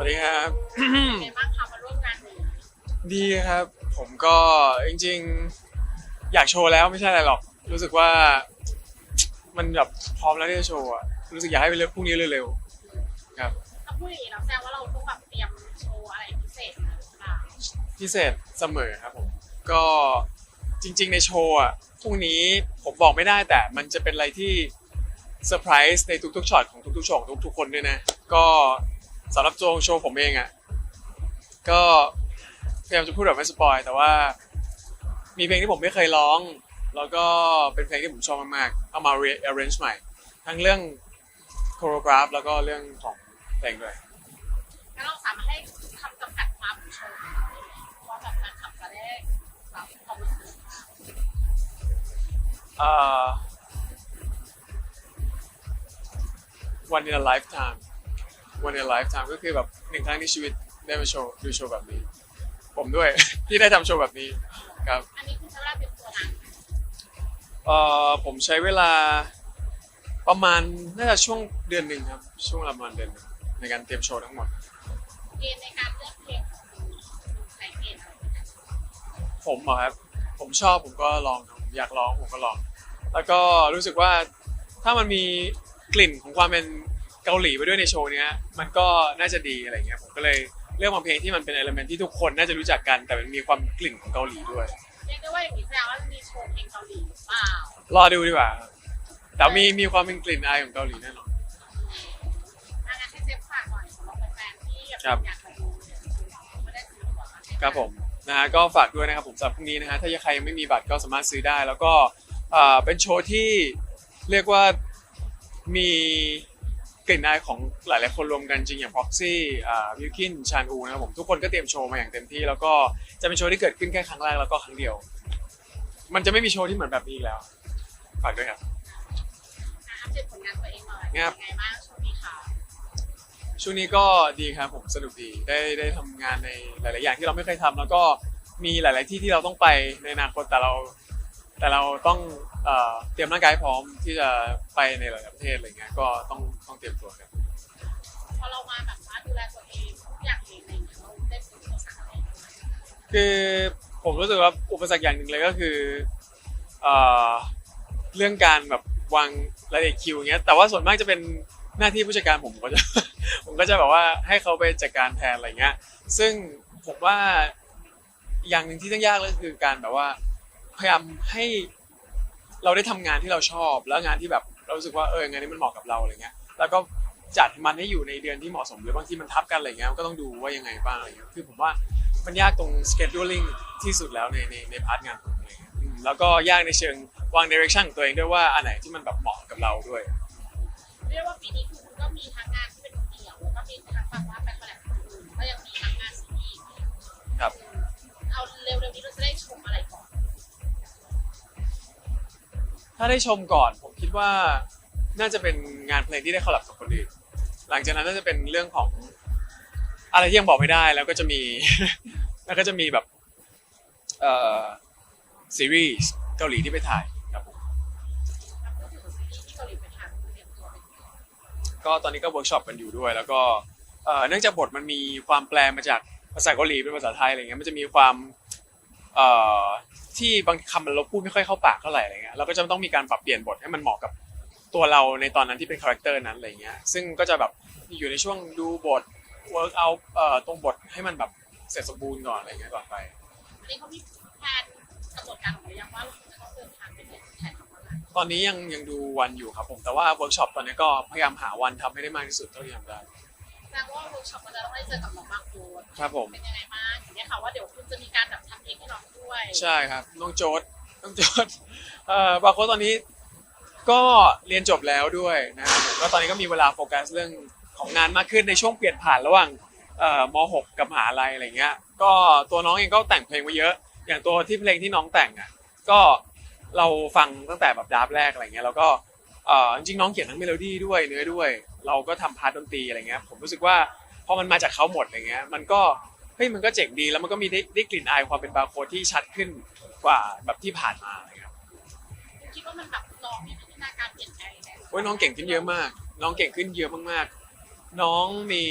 วัสดีครับในบ้างคะมาร่วมงานนี้ดีครับ ผมก็จริงๆ อยากโชว์แล้วไม่ใช่อะไรหรอก รู้สึกว่า มันแบบพร้อมแล้วที่จะโชว์อะรู้สึกอยากให้เป็นเรื่องพรุ่งนี้เร็วๆครับ ถ้าพูดอย่างนี้เราแซวว่าเราต้องแบบเตรียมโชว์อะไรพิเศษหรือเปล่าพิเศษเสมอครับผม ก็จริง ๆ ในโชว์อะพรุ่งนี้ผมบอกไม่ได้แต่มันจะเป็นอะไรที่เซอร์ไพรส์ในทุกๆช็อตของทุกๆโชว์ของทุกๆคนด้วยนะ ก็ สำหรับโชว์โชว์ผมเองอะก็พยายามจะพูดแบบไม่สปอยแต่ว่า มีเพลงที่ผมไม่เคยร้อง แล้วก็เป็นเพลงที่ผมชอบมากๆเอามา rearrange ใหม่ ทั้งเรื่องโคโรกราฟแล้วก็เรื่องของเพลงด้วยแล้วเราสามารถให้คำจำกัดความของโชว์ได้ไหมว่าแบบการขับจะได้รับความรู้สึกเอ่อ one in a lifetime one in a lifetime ก็คือแบบหนึ่งครั้งในชีวิตได้มาโชว์ดูโชว์แบบนี้ ผมด้วย ที่ได้ทำโชว์แบบนี้ครับอันนี้คือใช้เวลาเตรียมตัวนานเอ่อผมใช้เวลาประมาณน่าจะช่วงเดือนหนึ่งครับ ช่วงประมาณเดือนหนึ่งในการเตรียมโชว์ทั้งหมด เกณฑ์ในการเลือกเพลงของคุณใส่เกณฑ์อะไรไหมผมเหรอครับผมชอบผมก็ลองครับผมอยากร้องผมก็ลอง แล้วก็รู้สึกว่าถ้ามันมีกลิ่นของความเป็น เกาหลีไปด้วยในโชว์เนี้ยมันก็น่าจะดีอะไรเงี้ยผมก็เลยเลือกมาเพลงที่มันเป็นเอลเมนที่ทุกคนน่าจะรู้จักกัน แต่มันมีความกลิ่นของเกาหลีด้วยเรียกได้ว่าอย่างนี้แสดงว่ามีโชว์เพลงเกาหลีหรือเปล่ารอดูดีกว่าครับแต่มีมีความเป็นกลิ่นอายของเกาหลีแน่นอนถ้างั้นให้เจฟฝากหน่อยสำหรับแฟนๆที่อยากครับอยากมาดูเนี่ยไม่ได้ซื้อตั๋วมาให้ครับผมนะฮะก็ฝากด้วยนะครับผมสำหรับพรุ่งนี้นะฮะถ้าใครยังไม่มีบัตรก็สามารถซื้อได้ แล้วก็เอ่อเป็นโชว์ที่เรียกว่ามี กลิ่นอายของหลาย ๆ คนรวมกันจริงอย่าง Proxy อ่าวิวคินชานอูนะครับผมทุกคนก็เตรียมโชว์มาอย่างเต็มที่ แล้วก็จะเป็นโชว์ที่เกิดขึ้นแค่ครั้งแรกแล้วก็ครั้งเดียว มันจะไม่มีโชว์ที่เหมือนแบบนี้อีกแล้วฝากด้วยครับอะอัปเดตผลงานตัวเองหน่อยครับเป็นยังไงบ้างช่วงนี้ค่ะช่วงนี้ก็ดีครับผมสนุกดีได้ได้ทำงานในหลาย ๆ อย่างที่เราไม่เคยทำแล้วก็มีหลาย ๆ ที่ที่เราต้องไปในอนาคตแต่เรา แต่เราต้องเอ่อเตรียมร่างกายพร้อมที่จะไปในหลายๆประเทศอะไรเงี้ยก็ต้องต้องเตรียมตัวครับ พอเรามาแบบว่าดูแลตัวเองทุกอย่างเองอะไรอย่างเงี้ยเราได้ฝึกภาษาอะไรบ้างไหมคือผมรู้สึกว่าอุปสรรคอย่างหนึ่งเลยก็คือเอ่อเรื่องการแบบวางรายละเอียดคิวอย่างเงี้ยแต่ว่าส่วนมากจะเป็นหน้าที่ผู้จัดการผมผมก็จะ ผมก็จะแบบว่าให้เขาไปจัดการแทนอะไรเงี้ย ซึ่งผมว่าอย่างหนึ่งที่ต้องยากเลยคือการแบบว่า พยายามให้เราได้ทำงานที่เราชอบ แล้วงานที่แบบเรารู้สึกว่าเอองานนี้มันเหมาะกับเราอะไรเงี้ยแล้วก็จัดมันให้อยู่ในเดือนที่เหมาะสมหรือบางทีมันทับกันอะไรเงี้ยก็ต้องดูว่ายังไงบ้างอะไรเงี้ยคือผมว่ามันยากตรง scheduling ที่สุดแล้วในในในพาร์ทงานผมอะไรเงี้ยอืมแล้วก็ยากในเชิงวาง direction ของตัวเองด้วยว่าอันไหนที่มันแบบเหมาะกับเราด้วย เรียกว่าปีนี้คือคุณก็มีทั้งงานที่เป็นเดี่ยวแล้วก็มีทั้งแบบว่าไปคอลแบบ ถ้าได้ชมก่อนผมคิดว่าน่าจะเป็นงานเพลงที่ได้คอลแลบกับคนอื่นหลังจากนั้นน่าจะเป็นเรื่องของอะไรที่ยังบอกไม่ได้แล้วก็จะมี แล้วก็จะมีแบบเอ่อซีรีส์เกาหลีที่ไปถ่ายครับผมแล้วพูดถึงซีรีส์ที่เกาหลีไปทำเตรียมตัวเป็นยังไงก็ตอนนี้ก็เวิร์กช็อปกันอยู่ด้วย แล้วก็เอ่อเนื่องจากบทมันมีความแปลมาจากภาษาเกาหลีเป็นภาษาไทยอะไรเงี้ยมันจะมีความ เอ่อที่บางคำมันเราพูดไม่ค่อยเข้าปากเท่าไหร่อะไรเงี้ยเราก็จะต้องมีการปรับเปลี่ยนบทให้มันเหมาะกับตัวเราในตอนนั้นที่เป็นคาแรคเตอร์นั้นอะไรเงี้ยซึ่งก็จะแบบอยู่ในช่วงดูบทเวิร์กเอาเอ่อตรงบทให้มันแบบเสร็จสมบูรณ์ก่อนอะไรเงี้ยก่อนไปอันนี้เขามีแผนกำหนดการของเรายังว่าเราจะต้องเดินทางไปไหนแผนของเราอะไรตอนนี้ยังยังดูวันอยู่ครับผมแต่ว่าเวิร์กช็อปตอนนี้ก็พยายามหาวันทำให้ได้มากที่สุดเท่าที่ทำได้แสดงว่าเวิร์กช็อปมันจะต้องได้เจอกับน้องบางโคนครับผม เป็นยังไงบ้างอย่างนี้ยค่ะว่าเดี๋ยวคุณจะมีการแบบ ด้วยใช่ครับน้องโจ๊ดน้องโจ๊ดเอ่อบางคนตอนนี้ก็เรียนจบแล้วด้วยนะครับผมก็ตอนนี้ก็มีเวลาโฟกัสเรื่องของงานมากขึ้นในช่วงเปลี่ยนผ่านระหว่างเอ่อม .6 กับมหาลัยอะไรเงี้ย ก็ตัวน้องเองก็แต่งเพลงมาเยอะ อย่างตัวที่เพลงที่น้องแต่งอะก็เราฟังตั้งแต่แบบดราฟต์แรกอะไรเงี้ยแล้วก็เอ่อจริงๆน้องเขียนทั้งเมโลดี้ด้วยเนื้อด้วย เราก็ทำพาร์ทดนตรีอะไรเงี้ยผมรู้สึกว่าพอมันมาจากเขาหมดอะไรเงี้ยมันก็ เฮ้ยมันก็เจ๋งดีแล้วมันก็มีได้ได้กลิ่นอายความเป็นบาร์โค้ดที่ชัดขึ้นกว่าแบบที่ผ่านมาอะไรเงี้ยคุณคิดว่ามันแบบน้องมีพัฒนาการเปลี่ยนแปลงยังไงโอ้ยน้องเก่งขึ้นเยอะมาก น้องเก่งขึ้นเยอะมากๆ น้องมี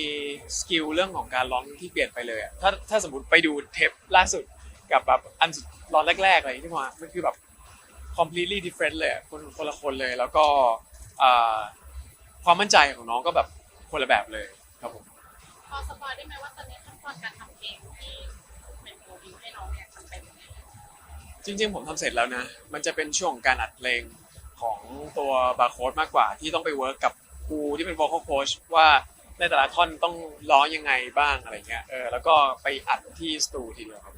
สกิลเรื่องของการร้องที่เปลี่ยนไปเลยอะถ้าถ้าสมมติไปดูเทปล่าสุดกับแบบอันสุดร้องแรกๆอะไรที่มามันคือแบบ completely different เลยอะคนคนละคนเลยแล้วก็อ่าความมั่นใจของน้องก็แบบคนละแบบเลยครับผมพอสปอยได้ไหมว่าตอนนี้ขั้นต อนการทำเพลงที่เป็นโปรดิวให้น้องเนี่ยมันเป็นยังไงจริงๆ ผมทำเสร็จแล้วนะ มันจะเป็นช่วงของการอัดเพลงของตัวบาร์โค้ดมากกว่า ที่ต้องไปเวิร์กกับครูที่เป็น vocal coach ว่าในแต่ละท่อนต้องร้องยังไงบ้างอะไรเงี้ย เออ แล้วก็ไปอัดที่สตูทีเดียวครับ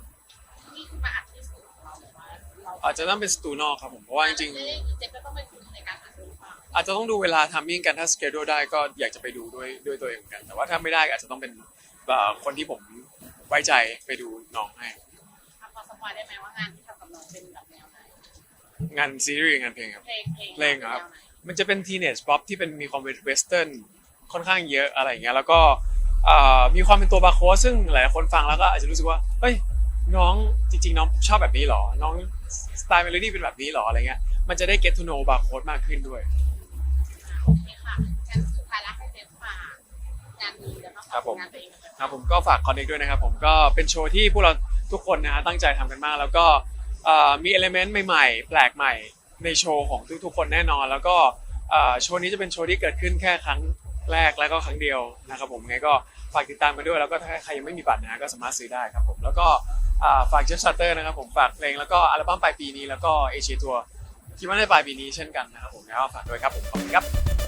นี่คือมาอัดที่สุดของเราหรือว่าเราอาจจะต้องเป็นสตูนอกครับผมเพราะว่าจริงเจ๊ก็ต้องเป็นคนในการอัดหรือเปล่าๆอาจจะต้องดูเวลาทามมิ่งกันถ้าสเกจ l e ได้ก็อยากจะไปดูด้วยด้วยตัวเองเหมือนกัน แต่ว่าถ้าไม่ได้ก็อาจจะต้องเป็นเอ่อ คนที่ผมไว้ใจไปดูน้องให้ อะพอสปอยได้ไหมว่างานที่ทำกับน้องเป็นแบบแนวไหนงานซีรีส์งานเพลงครับ เพลงเพลงเพลงครับ แนวไหนมันจะเป็นทีเนจป๊อปที่เป็นมีความเป็นเวสเทิร์นค่อนข้างเยอะอะไรอย่างเงี้ยแล้วก็เอ่อมีความเป็นตัวบาร์โค้ดซึ่งหลายๆคนฟังแล้วก็อาจจะรู้สึกว่าเฮ้ยน้องจริง ๆ น้องชอบแบบนี้เหรอ น้องสไตล์เมโลดี้เป็นแบบนี้เหรออะไรเงี้ยมันจะได้ get to know บาร์โค้ดมากขึ้นด้วย อะโอเคค่ะานนี้แล้วก็ฝากงานตัวเองด้วยครับผมก็ฝากคอนเน c ด้วยนะครับผมก็เป็นโชว์ที่พวกเราทุกคนนะฮะตั้งใจทำกันมาก แล้วก็เอ่อมีเอลเมนต์ใหม่ๆ แปลกใหม่ในโชว์ของทุกๆ คนแน่นอน แล้วก็เอ่อโชว์นี้จะเป็นโชว์ที่เกิดขึ้นแค่ครั้งแรกและก็ครั้งเดียวนะครับผมไงก็ฝากติดตามกันด้วยแล้วก็ถ้าใครยังไม่มีบัตรนะฮะก็สามารถซื้อได้ครับผมแล้วก็อ่าฝากเจฟซัตเตอร์นะครับผมฝากเพลงแล้วก็อัลบั้มปลายปีนี้แล้วก็เอเชียทัวร์คิดว่าในปลายปีนี้เช่นกันนะครับผมแล้วก็ฝากด้วยครับผมขอบคุณครับ